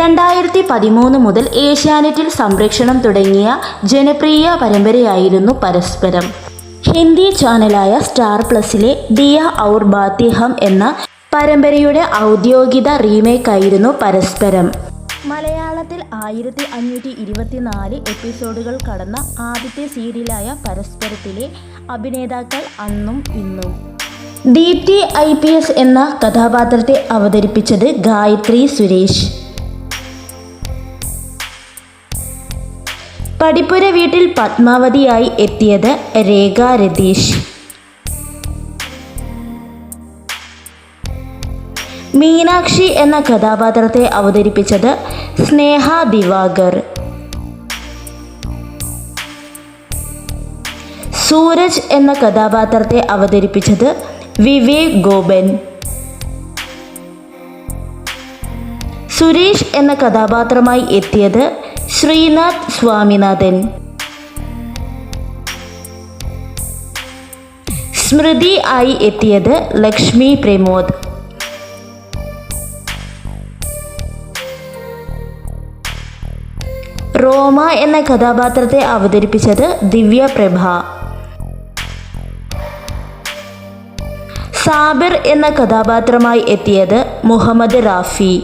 രണ്ടായിരത്തി പതിമൂന്ന് മുതൽ ഏഷ്യാനെറ്റിൽ സംപ്രേക്ഷണം തുടങ്ങിയ ജനപ്രിയ പരമ്പരയായിരുന്നു പരസ്പരം. ഹിന്ദി ചാനലായ സ്റ്റാർ പ്ലസിലെ ദിയ ഔർ ബാത്തിഹം എന്ന പരമ്പരയുടെ ഔദ്യോഗിക റീമേക്കായിരുന്നു പരസ്പരം. മലയാളത്തിൽ ആയിരത്തി അഞ്ഞൂറ്റി ഇരുപത്തിനാല് എപ്പിസോഡുകൾ കടന്ന ആദ്യത്തെ സീരിയലായ പരസ്പരത്തിലെ അഭിനേതാക്കൾ അന്നും ഇന്നും. ടി ഐ പി എസ് എന്ന കഥാപാത്രത്തെ അവതരിപ്പിച്ചത് ഗായത്രി സുരേഷ്. പടിപ്പുര വീട്ടിൽ പത്മാവതിയായി എത്തിയത് രേഖ രതീഷ്. മീനാക്ഷി എന്ന കഥാപാത്രത്തെ അവതരിപ്പിച്ചത് സ്നേഹ ദിവാകർ. സൂരജ് എന്ന കഥാപാത്രത്തെ അവതരിപ്പിച്ചത് വിവേക് ഗോപൻ. സുരേഷ് എന്ന കഥാപാത്രമായി എത്തിയത് ശ്രീനാഥ് സ്വാമിനാഥൻ. സ്മൃതി ആയി എത്തിയത് ലക്ഷ്മി പ്രമോദ്. റോമ എന്ന കഥാപാത്രത്തെ അവതരിപ്പിച്ചത് ദിവ്യ പ്രഭ. സാബിർ എന്ന കഥാപാത്രമായി എത്തിയത് മുഹമ്മദ് റാഫി.